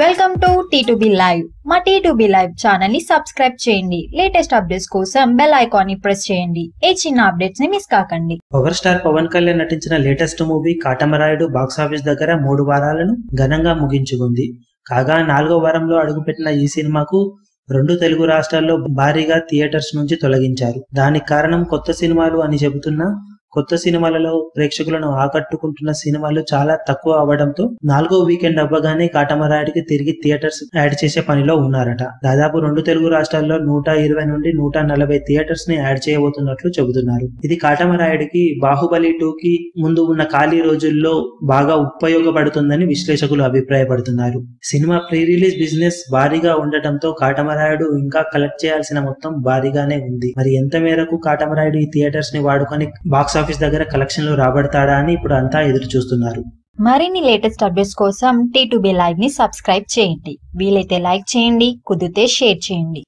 Welcome to T live మా T live ఛానల్ని subscribe చేయండి. లేటెస్ట్ అప్డేట్స్ కోసం బెల్ ఐకాన్ని ప్రెస్ చేయండి. ఏ చిన్న అప్డేట్స్ని మిస్ కాకండి. పవర్ స్టార్ పవన్ కళ్యాణ్ నటించిన లేటెస్ట్ మూవీ కాటమరాయుడు బాక్సాఫీస్ దగ్గర మూడు వారాలను ఘనంగా ముగించుకుంది. కాగా నాలుగో వారంలో అడుగుపెట్టిన ఈ సినిమాకు రెండు తెలుగు రాష్ట్రాల్లో భారీగా థియేటర్స్ నుంచి తొలగించారు. దానికి కారణం కొత్త సినిమాలు అని చెబుతున్నా కొత్త సినిమాలలో ప్రేక్షకులను ఆకట్టుకుంటున్న సినిమాలు చాలా తక్కువ అవ్వడంతో నాలుగో వీకెండ్ అవ్వగానే కాటమరాయుడికి తిరిగి థియేటర్స్ యాడ్ చేసే పనిలో ఉన్నారట. దాదాపు రెండు తెలుగు రాష్ట్రాల్లో నూట ఇరవై నుండి నూట నలభై థియేటర్స్ని యాడ్ చేయబోతున్నట్లు చెబుతున్నారు. ఇది కాటమరాయుడికి బాహుబలి టూ కి ముందు ఉన్న ఖాళీ రోజుల్లో బాగా ఉపయోగపడుతుందని విశ్లేషకులు అభిప్రాయపడుతున్నారు. సినిమా ప్రీ రిలీజ్ బిజినెస్ భారీగా ఉండటంతో కాటమరాయుడు ఇంకా కలెక్ట్ చేయాల్సిన మొత్తం భారీగానే ఉంది. మరి ఎంత మేరకు కాటమరాయుడు ఈ థియేటర్స్ని వాడుకొని బాక్స్ ఆఫీస్ దగ్గర కలెక్షన్లు రాబడతాడా అని ఇప్పుడు అంతా ఎదురు చూస్తున్నారు. మరిన్ని లేటెస్ట్ అప్డేట్స్ కోసం టీ లైవ్ని సబ్స్క్రైబ్ చేయండి. వీలైతే లైక్ చేయండి కుదిరితే షేర్ చేయండి.